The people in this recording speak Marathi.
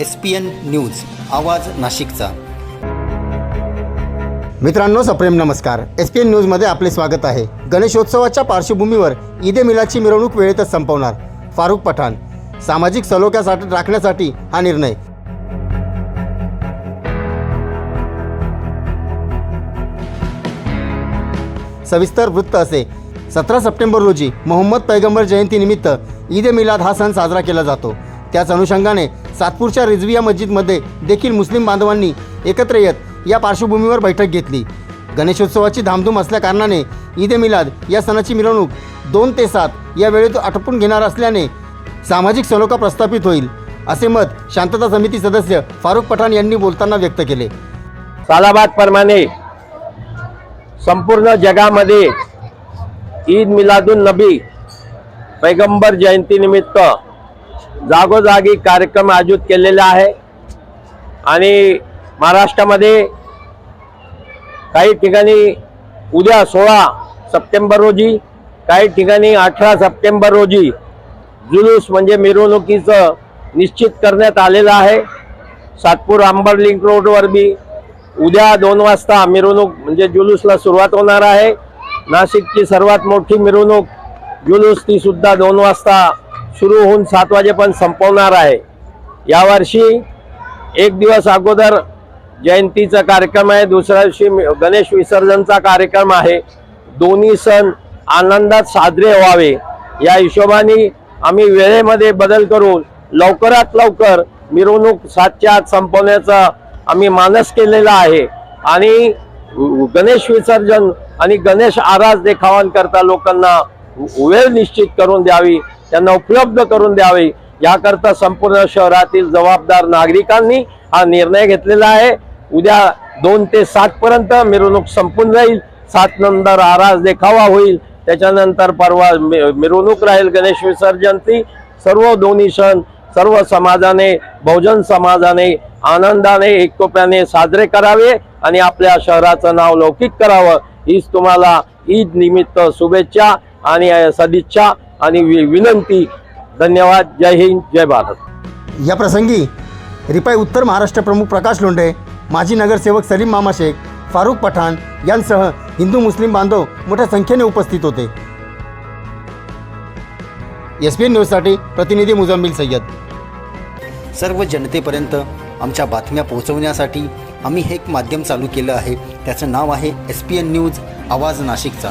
एस पी एन न्यूज आवाज नाशिकचा. मित्रांनो सप्रेम नमस्कार. एस पी एन न्यूजमध्ये आपले स्वागत आहे. गणेशोत्सवाच्या पार्श्वभूमीवर ईदे मिलाची मिरवणूक वेळेतच संपवणार फारुख पठाण. सामाजिक सलोख्यासाठी राखण्यासाठी हा निर्णय. सविस्तर वृत्त असे. सतरा सप्टेंबर रोजी मोहम्मद पैगंबर जयंतीनिमित्त ईद ए मिलाद हा सण साजरा केला जातो. त्याच अनुषंगाने सातपूरच्या रिजविया मस्जिदमध्ये देखील मुस्लिम बांधवांनी एकत्र येत या पार्श्वभूमीवर बैठक घेतली. गणेशोत्सवाची धामधूम असल्याकारणाने ईद ए मिलाद या सणाची मिरवणूक दोन ते सात या वेळेत आटपून घेणार असल्याने सामाजिक सलोखा प्रस्थापित होईल असे मत शांतता समिती सदस्य फारुख पठाण यांनी बोलताना व्यक्त केले. सालाबाद प्रमाणे संपूर्ण जगामध्ये ईद मिलादुन नबी पैगंबर जयंतीनिमित्त जागोजागी कार्यक्रम आयोजित केलेले आहे. आणि महाराष्ट्रामध्ये काही ठिकाणी उद्या सोळा सप्टेंबर रोजी काही ठिकाणी अठरा सप्टेंबर रोजी जुलूस म्हणजे मिरवणुकीचं निश्चित करण्यात आलेलं आहे. सातपूर अंबर लिंक रोडवर बी उद्या दोन वाजता मिरवणूक म्हणजे जुलूसला सुरुवात होणार आहे. नाशिकची सर्वात मोठी मिरवणूक जुलूस ती सुद्धा दोन वाजता सुरू होऊन सात वाजेपर्यंत संपवणार आहे. यावर्षी एक दिवस अगोदर जयंतीचा कार्यक्रम आहे. दुसऱ्या दिवशी गणेश विसर्जनचा कार्यक्रम आहे. दोन्ही सण आनंदात साजरे व्हावे. या हिशोबाने आम्ही वेळेमध्ये बदल करून लवकरात लवकर मिरवणूक सातच्या आत संपवण्याचा आम्ही मानस केलेला आहे. आणि गणेश विसर्जन आणि गणेश आरास देखावांकरता लोकांना वेळ निश्चित करून द्यावी त्यांना उपलब्ध करून द्यावी याकरता संपूर्ण शहरातील जबाबदार नागरिकांनी हा निर्णय घेतलेला आहे. उद्या दोन ते सात पर्यंत मिरवणूक संपून जाईल सात नंतर आरास देखावा होईल. त्याच्यानंतर परवा मि- मिरवणूक राहील गणेश विसर्जनची. सर्व दोन्ही सण सर्व समाजाने बहुजन समाजाने आनंदाने एकोप्याने साजरे करावे आणि आपल्या शहराचं नाव लौकिक करावं. हीच तुम्हाला ईद निमित्त शुभेच्छा. आणि सदिच्छा आणि वि- विनंती धन्यवाद जय हिंद जय भारत. या प्रसंगी रिपाई उत्तर महाराष्ट्र प्रमुख प्रकाश लोंढे माजी नगरसेवक सलीम मामा शेख फारुख पठाण यांसह हिंदू मुस्लिम बांधव मोठ्या संख्येने उपस्थित होते. एस पी एन न्यूजसाठी प्रतिनिधी मुजम्मिल सय्यद. सर्व जनतेपर्यंत आमच्या बातम्या पोहोचवण्यासाठी आम्ही हे एक माध्यम चालू केलं आहे. त्याचं नाव आहे एस पी एन न्यूज आवाज नाशिकचा.